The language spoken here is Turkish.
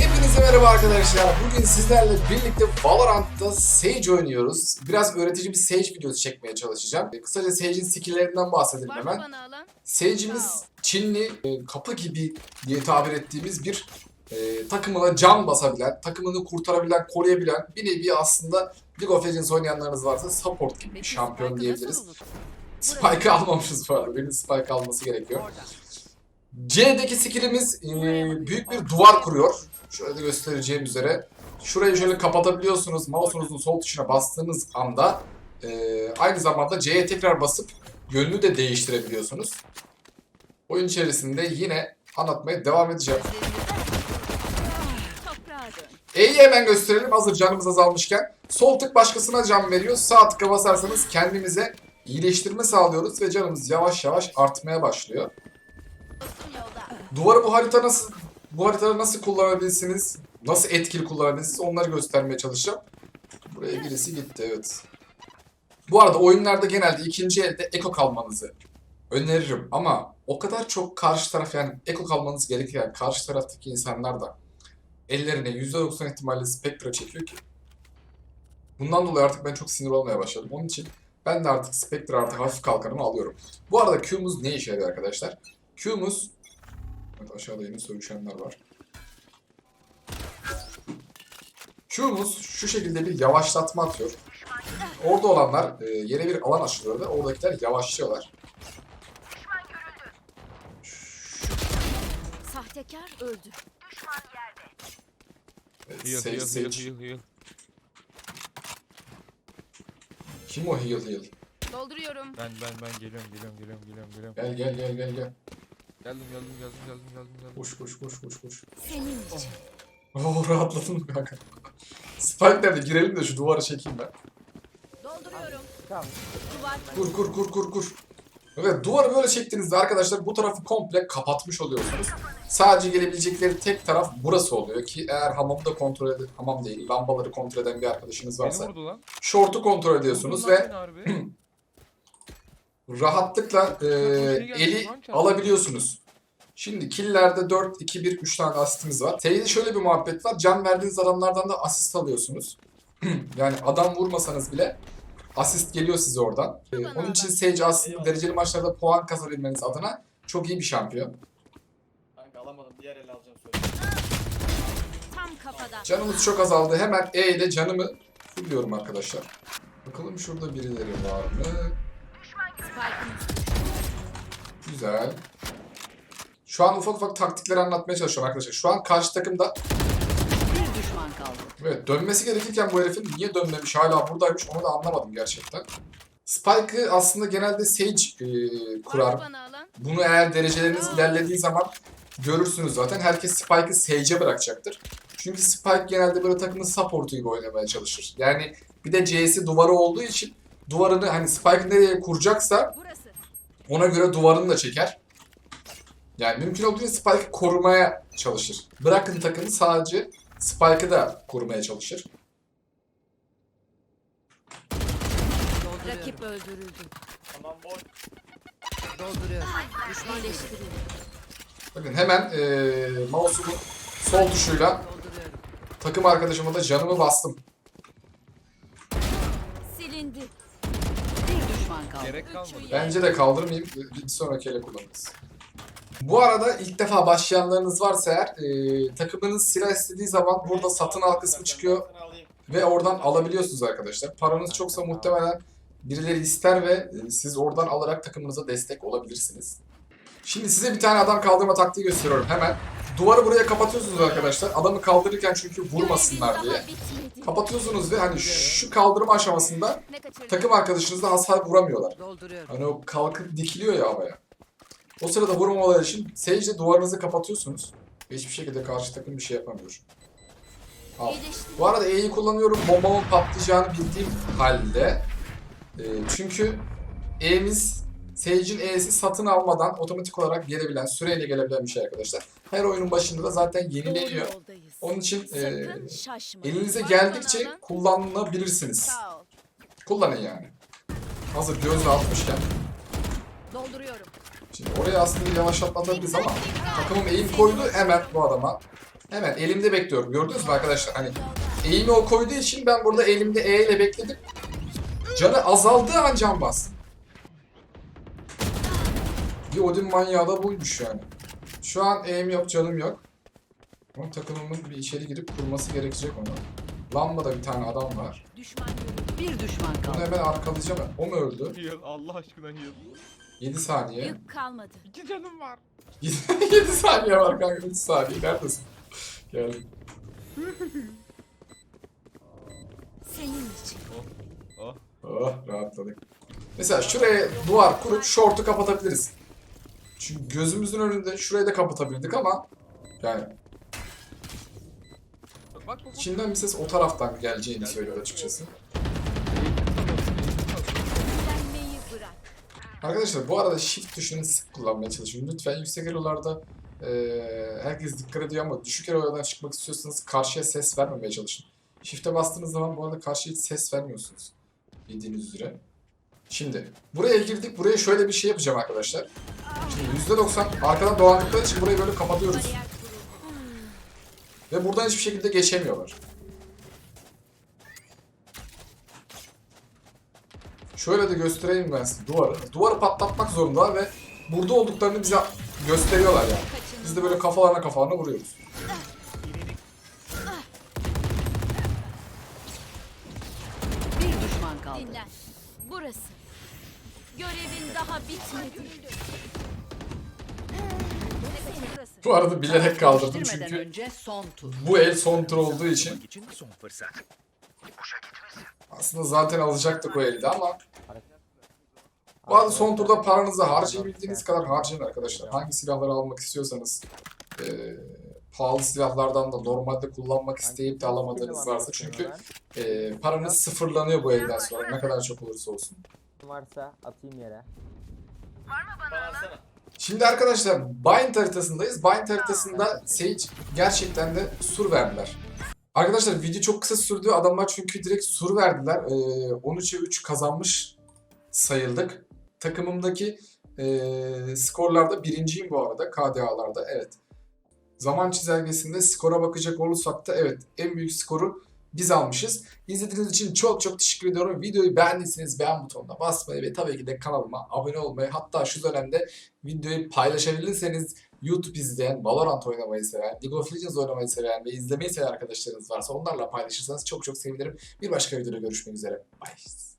Hepinize merhaba arkadaşlar. Bugün sizlerle birlikte Valorant'ta Sage oynuyoruz. Biraz öğretici bir Sage videosu çekmeye çalışacağım. E, Kısaca Sage'in skill'lerinden bahsedelim hemen. Sage'imiz Çinli e, kapı gibi diye tabir ettiğimiz bir e, takımına can basabilen, takımını kurtarabilen, koruyabilen bir nevi aslında League of Legends oynayanlarınız varsa support gibi bir şampiyon diyebiliriz. Spike'ı almamışız bu arada. Benim Spike alması gerekiyor. C'deki skillimiz e, büyük bir duvar kuruyor. Şöyle de göstereceğim üzere. Şurayı şöyle kapatabiliyorsunuz. Mouse'unuzun sol tuşuna bastığınız anda e, aynı zamanda C'ye tekrar basıp yönünü de değiştirebiliyorsunuz. Oyun içerisinde yine anlatmaya devam edeceğim. E'yi hemen gösterelim hazır canımız azalmışken. Sol tık başkasına can veriyor. Sağ tıka basarsanız kendimize iyileştirme sağlıyoruz ve canımız yavaş yavaş artmaya başlıyor. Duvarı bu harita nasıl bu haritada nasıl kullanabilirsiniz? Nasıl etkili kullanabilirsiniz? Onları göstermeye çalışacağım. Buraya birisi gitti evet. Bu arada oyunlarda genelde ikinci elde eko kalmanızı öneririm ama o kadar çok karşı taraf yani eko kalmanız gerekirken karşı taraftaki insanlar da ellerine %90 ihtimalle Spectre çekiyor ki. Bundan dolayı artık ben çok sinir olmaya başladım. Onun için ben de artık Spectre artık hafif kalkanımı alıyorum. Bu arada Q'muz ne işe yarıyor arkadaşlar? Q'muz Evet aşağıda yine sövüşenler var. Q'muz şu şekilde bir yavaşlatma atıyor. Orada olanlar e, yere bir alan açılıyor ve oradakiler yavaşlıyorlar. Sahtekar öldü. Evet, Heal, Sage, heal, Sage. heal, heal, heal. Kim o heal heal? Dolduruyorum. Ben ben ben geliyorum geliyorum geliyorum geliyorum geliyorum. Gel gel gel gel gel. Geldim geldim geldim geldim geldim geldim. Koş koş koş koş koş. Senin için. Oh rahatladın mı kanka? Spike nerede? Girelim de şu duvarı çekeyim ben. Dolduruyorum. Duvar. Kur kur kur kur kur. Evet duvarı böyle çektiğinizde arkadaşlar bu tarafı komple kapatmış oluyorsunuz. Sadece gelebilecekleri tek taraf burası oluyor ki eğer hamamı da kontrol edin, hamam değil lambaları kontrol eden bir arkadaşınız Beni varsa vurdu lan. şortu kontrol ediyorsunuz Vurdu lan ve beni harbi. rahatlıkla e, şey geldi, eli lan çarptı. alabiliyorsunuz. Şimdi killerde 4, 2, 1, 3 tane asistimiz var. T'de şöyle bir muhabbet var. Can verdiğiniz adamlardan da asist alıyorsunuz. yani adam vurmasanız bile asist geliyor size oradan. Ee, onun için Sage aslında dereceli maçlarda puan kazanabilmeniz adına çok iyi bir şampiyon. Alamadım. Diğer el alacağım söyle. Tam kafadan. Canımız çok azaldı. Hemen E ile canımı fulluyorum arkadaşlar. Bakalım şurada birileri var mı? Spike'ın Güzel. Şu an ufak ufak taktikleri anlatmaya çalışıyorum arkadaşlar. Şu an karşı takımda Bir düşman kaldı. evet dönmesi gerekirken bu herifin niye dönmemiş hala buradaymış onu da anlamadım gerçekten. Spike'ı aslında genelde Sage e, kurar. bana alan? Bunu eğer dereceleriniz ilerlediği zaman görürsünüz zaten. Herkes Spike'ı Sage'e bırakacaktır. Çünkü Spike genelde böyle takımın supportu gibi oynamaya çalışır. Yani bir de C'si duvarı olduğu için duvarını hani Spike nereye kuracaksa ona göre duvarını da çeker. Yani mümkün olduğunca Spike'ı korumaya çalışır. Bırakın takımı sadece Spike'ı da korumaya çalışır. Rakip öldürüldü. Tamam boy. Dolduruyorum. Düşman. Bakın hemen eee mouse'umun sol tuşuyla takım arkadaşıma da canımı bastım. Silindi. Bir düşman kaldı. Gerek kalmadı. Bence de kaldırmayayım. Bir sonraki ele kullanırız. Bu arada ilk defa başlayanlarınız varsa eğer e, takımınız silah istediği zaman burada satın al kısmı çıkıyor ve oradan alabiliyorsunuz arkadaşlar. Paranız çoksa muhtemelen birileri ister ve e, siz oradan alarak takımınıza destek olabilirsiniz. Şimdi size bir tane adam kaldırma taktiği gösteriyorum hemen. Duvarı buraya kapatıyorsunuz arkadaşlar. Adamı kaldırırken çünkü vurmasınlar diye. Kapatıyorsunuz ve hani şu kaldırma aşamasında takım arkadaşınızda hasar vuramıyorlar. Hani o kalkıp dikiliyor ya havaya. O sırada vurmamaları için Sage'de duvarınızı kapatıyorsunuz. Ve hiçbir şekilde karşı takım bir şey yapamıyor. Al. Bu arada E'yi kullanıyorum bombamın patlayacağını bildiğim halde. E, çünkü E'miz Sage'in E'si satın almadan otomatik olarak gelebilen, süreyle gelebilen bir şey arkadaşlar. Her oyunun başında da zaten yenileniyor. Onun için e, elinize geldikçe ol. Kullanın yani. Hazır gözle atmışken. Dolduruyorum. Şimdi oraya aslında bir yavaşlatmatabiliriz ama takımım eğim koydu hemen bu adama. Hemen elimde bekliyorum. Gördünüz mü arkadaşlar? Hani eğimi o koyduğu için ben burada elimde E ile bekledim. Canı azaldığı an can bastım. Bir Odin manyağı da buymuş yani. Şu an eğim yok, canım yok. Ama takımımın bir içeri girip kurması gerekecek onu. Lambada bir tane adam var. Düşman görüldü. Bir düşman Bunu kaldı. hemen arkalayacağım. O mu öldü? Heal Allah aşkına heal. 7 saniye. Yük kalmadı. İki canım var. 7 saniye var kanka 3 saniye. Neredesin? Geldim. Senin için. Oh. Oh rahatladık. Mesela şuraya duvar kurup short'u kapatabiliriz. Çünkü gözümüzün önünde şurayı da kapatabilirdik ama yani Bak bak bak. içinden bir ses o taraftan geleceğini söylüyor açıkçası. Bırak. Arkadaşlar bu arada shift tuşunu sık kullanmaya çalışın. Lütfen yüksek elolarda eee herkes dikkat ediyor ama düşük elolardan çıkmak istiyorsanız karşıya ses vermemeye çalışın. Shift'e bastığınız zaman bu arada karşıya hiç ses vermiyorsunuz. Bildiğiniz üzere. Şimdi buraya girdik. Buraya şöyle bir şey yapacağım arkadaşlar. Şimdi %90 arkadan dolandıkları için burayı böyle kapatıyoruz. Ve buradan hiçbir şekilde geçemiyorlar. Şöyle de göstereyim ben size duvarı. Duvarı patlatmak zorunda ve burada olduklarını bize gösteriyorlar yani. Biz de böyle kafalarına kafalarına vuruyoruz. Bir düşman kaldı. Dinlen. Burası. Görevin daha bitmedi. Bu arada bilerek kaldırdım çünkü önce son tur. bu el son tur olduğu için aslında zaten alacaktık o elde ama bu arada son turda paranızı harcayabildiğiniz kadar harcayın arkadaşlar. Hangi silahları almak istiyorsanız eee, pahalı silahlardan da normalde kullanmak isteyip de alamadığınız varsa çünkü eee, paranız sıfırlanıyor bu elden sonra ne kadar çok olursa olsun. Varsa atayım yere. Bana atsana. Şimdi arkadaşlar Bind haritasındayız. Bind haritasında Sage gerçekten de sur verdiler. Arkadaşlar video çok kısa sürdü. Adamlar çünkü direkt sur verdiler. Ee, 13'e 3 kazanmış sayıldık. Takımımdaki ee, skorlarda birinciyim bu arada KDA'larda. Evet. Zaman çizelgesinde skora bakacak olursak da evet en büyük skoru biz almışız. İzlediğiniz için çok çok teşekkür ediyorum. Videoyu beğendiyseniz beğen butonuna basmayı ve tabii ki de kanalıma abone olmayı hatta şu dönemde videoyu paylaşabilirseniz YouTube izleyen, Valorant oynamayı seven, League of Legends oynamayı seven ve izlemeyi seven arkadaşlarınız varsa onlarla paylaşırsanız çok çok sevinirim. Bir başka videoda görüşmek üzere. Bye.